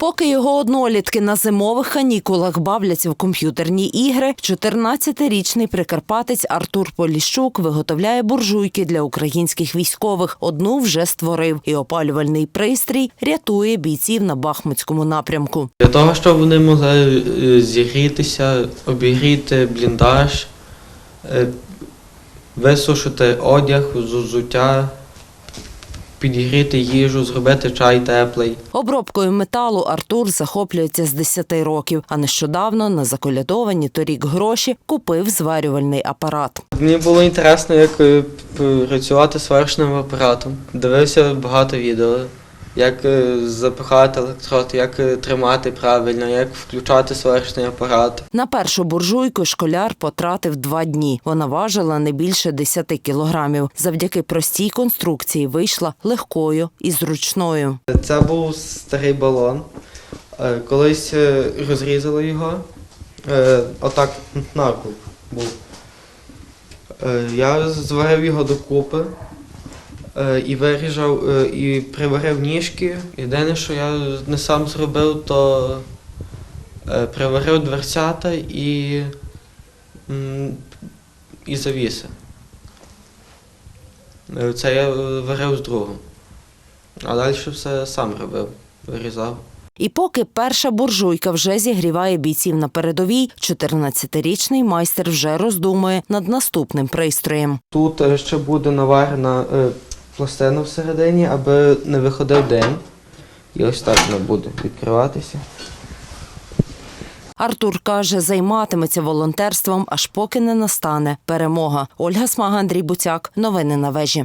Поки його однолітки на зимових канікулах бавляться в комп'ютерні ігри, 14-річний прикарпатець Артур Поліщук виготовляє буржуйки для українських військових. Одну вже створив, і опалювальний пристрій рятує бійців на Бахмутському напрямку. Для того, щоб вони могли е, зігрітися, обігріти бліндаж, е, висушити одяг, взуття, підігріти їжу, зробити чай теплий. Обробкою металу Артур захоплюється з 10 років, а нещодавно на заколядовані торік гроші купив зварювальний апарат. Мені було інтересно, як е, працювати з сварочним апаратом. Дивився багато відео, як е, запихати електрод, як е, тримати правильно, як включати сварочний апарат. На першу буржуйку школяр потратив два дні. Вона важила не більше 10 кілограмів. Завдяки простій конструкції вийшла легкою і зручною. Це був старий балон. Е, Колись розрізали його. Отак навколо був. Я зварив його докупи і виріжав е, і приварив ніжки. Єдине, що я не сам зробив, то е, приварив дверцята і, і завіси. Е, Це я е, варив з другом. А далі все сам робив, вирізав. І поки перша буржуйка вже зігріває бійців на передовій, 14-річний майстер вже роздумує над наступним пристроєм. Тут е, ще буде наварена пластина всередині, аби не виходив дим. І ось так воно буде відкриватися. Артур каже, займатиметься волонтерством, аж поки не настане перемога. Ольга Смага, Андрій Буцяк. Новини на вежі.